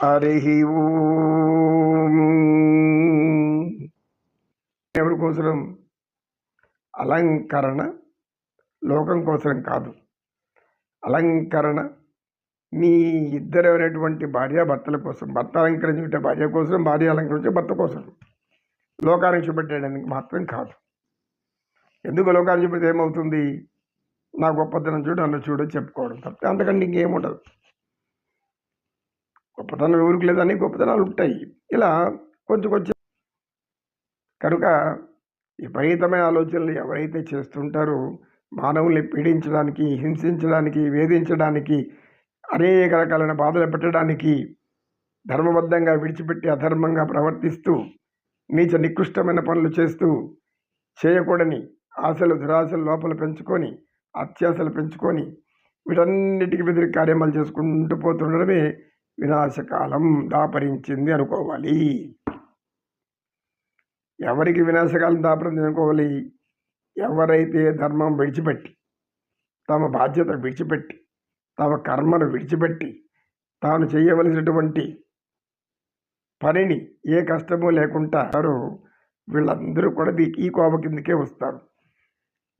హరి ఎవరి కోసం అలంకరణ లోకం కోసం కాదు. అలంకరణ మీ ఇద్దరు అనేటువంటి భార్య భర్తల కోసం భర్త అలంకరించుకుంటే భార్య కోసం భార్య అలంకరించే భర్త కోసం. లోకాన్ని చూపెట్టడానికి మాత్రం కాదు. ఎందుకు లోకాన్ని చూపెడితే ఏమవుతుంది? నా గొప్పతనం చూడు నన్ను చూడు చెప్పుకోవడం తప్పితే అంతకంటే ఇంకేముండదు గొప్పతనం ఎవరికి లేదని గొప్పతనాలు ఉంటాయి. ఇలా కొంచెం కొంచెం కనుక విపరీతమైన ఆలోచనలు ఎవరైతే చేస్తుంటారో మానవుల్ని పీడించడానికి హింసించడానికి వేధించడానికి అనేక రకాలైన బాధలు పెట్టడానికి ధర్మబద్ధంగా విడిచిపెట్టి అధర్మంగా ప్రవర్తిస్తూ నీచ నికృష్టమైన పనులు చేస్తూ చేయకూడని ఆశలు దురాశలు లోపల పెంచుకొని అత్యాశలు పెంచుకొని వీటన్నిటికీ బెదిరి కార్యమాలు చేసుకుంటూ పోతుండడమే వినాశకాలం దాపరించింది అనుకోవాలి. ఎవరికి వినాశకాలం దాపరించింది అనుకోవాలి? ఎవరైతే ధర్మం విడిచిపెట్టి తమ బాధ్యత విడిచిపెట్టి తమ కర్మను విడిచిపెట్టి తాను చేయవలసినటువంటి పనిని ఏ కష్టము లేకుండా వీళ్ళందరూ కూడా ఈ కోప కిందకే వస్తారు.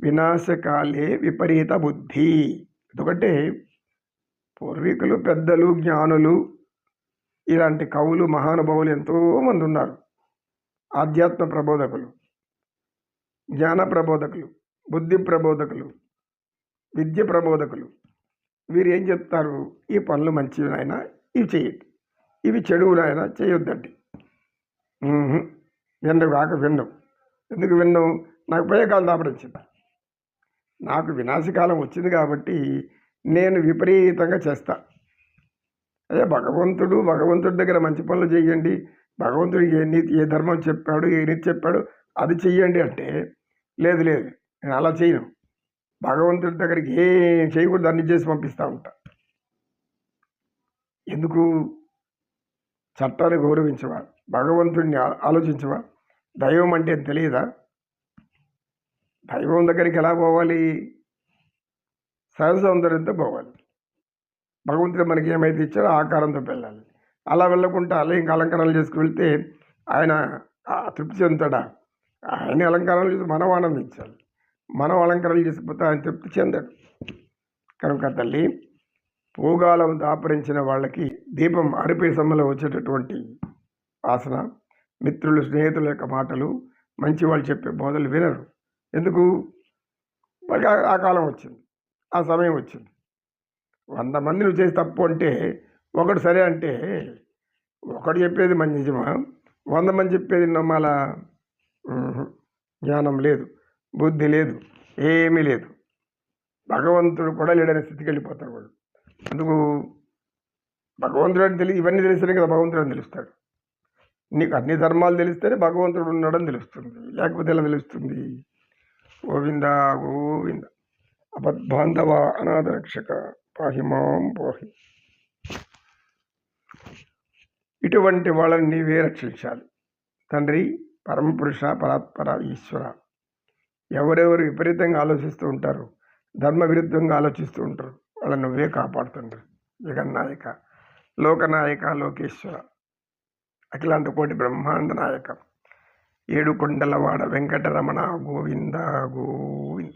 వినాశకాలే విపరీత బుద్ధి. ఎందుకంటే పూర్వీకులు పెద్దలు జ్ఞానులు ఇలాంటి కవులు మహానుభావులు ఎంతోమంది ఉన్నారు. ఆధ్యాత్మ ప్రబోధకులు జ్ఞాన ప్రబోధకులు బుద్ధి ప్రబోధకులు విద్య ప్రబోధకులు. వీరు ఏం చెప్తారు? ఈ పనులు మంచివి నాయన ఇవి చేయండి ఇవి చెడువు నాయన చేయొద్దండి మ్మ్హ్. కాక వినడం. ఎందుకు విన్నాం నాకు పోయే కాలం దాపడించింది నాకు వినాశకాలం వచ్చింది కాబట్టి నేను విపరీతంగా చేస్తా. అదే భగవంతుడు భగవంతుడి దగ్గర మంచి పనులు చేయండి. భగవంతుడు ఏ నీతి ఏ ధర్మం చెప్పాడు ఏ నీతి చెప్పాడు అది చెయ్యండి అంటే లేదు లేదు నేను అలా చేయను. భగవంతుడి దగ్గరికి ఏం చేయకూడదు అన్ని చేసి పంపిస్తూ ఉంటా. ఎందుకు? చట్టాన్ని గౌరవించవా? భగవంతుడిని ఆలోచించవా? దైవం అంటే తెలియదా? దైవం దగ్గరికి ఎలా పోవాలి? సహజ సౌందర్యంతో పోవాలి. భగవంతుడు మనకి ఏమైతే ఇచ్చాడో ఆకారంతో వెళ్ళాలి. అలా వెళ్ళకుండా అలా ఇంకా అలంకరణలు చేసుకు వెళ్తే ఆయన తృప్తి చెందుతాడా? ఆయన అలంకారాలు చేసి మనం ఆనందించాలి. మనం అలంకరణలు చేసుకుపోతే ఆయన తృప్తి చెందాడు. కనుక తల్లి పూగాలం దాపరించిన వాళ్ళకి దీపం అరిపే సమ్మలో వచ్చేటటువంటి వాసన మిత్రులు స్నేహితుల యొక్క మాటలు మంచి వాళ్ళు చెప్పే బోధలు వినరు. ఎందుకు? వాళ్ళకి ఆ కాలం వచ్చింది. ఆ సమయం వచ్చింది. వంద మంది నువ్వు చేసి తప్పు అంటే ఒకడు సరే అంటే ఒకడు చెప్పేది మంచి నిజమా? వంద మంది చెప్పేది నమ్మాల? జ్ఞానం లేదు బుద్ధి లేదు ఏమీ లేదు. భగవంతుడు కూడా లేడనే స్థితికి వెళ్ళిపోతాడు వాడు. అందుకు భగవంతుడు అని తెలియ ఇవన్నీ తెలిస్తేనే కదా భగవంతుడు అని తెలుస్తాడు. నీకు అన్ని ధర్మాలు తెలిస్తేనే భగవంతుడు ఉన్నాడని తెలుస్తుంది. లేకపోతే ఎలా తెలుస్తుంది? గోవింద గోవింద. అపద్బాంధవ అనాథ రక్షక పాహి మాం పోహి. ఇటువంటి వాళ్ళని నీవే రక్షించాలి. తండ్రి పరమపురుష పరాత్పర ఈశ్వర. ఎవరెవరు విపరీతంగా ఆలోచిస్తూ ఉంటారు ధర్మ విరుద్ధంగా ఆలోచిస్తూ ఉంటారు వాళ్ళని నువ్వే కాపాడుతుండ్రు. జగన్నాయక లోకనాయక లోకేశ్వర. అఖిలాంటి కోటి బ్రహ్మాండ నాయక. ఏడు కొండలవాడ వెంకటరమణ గోవింద గోవింద.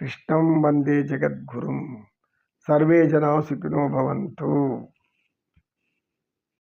కృష్ణం వందే జగద్గురుం. సర్వే జనా సుఖినో భవంతు.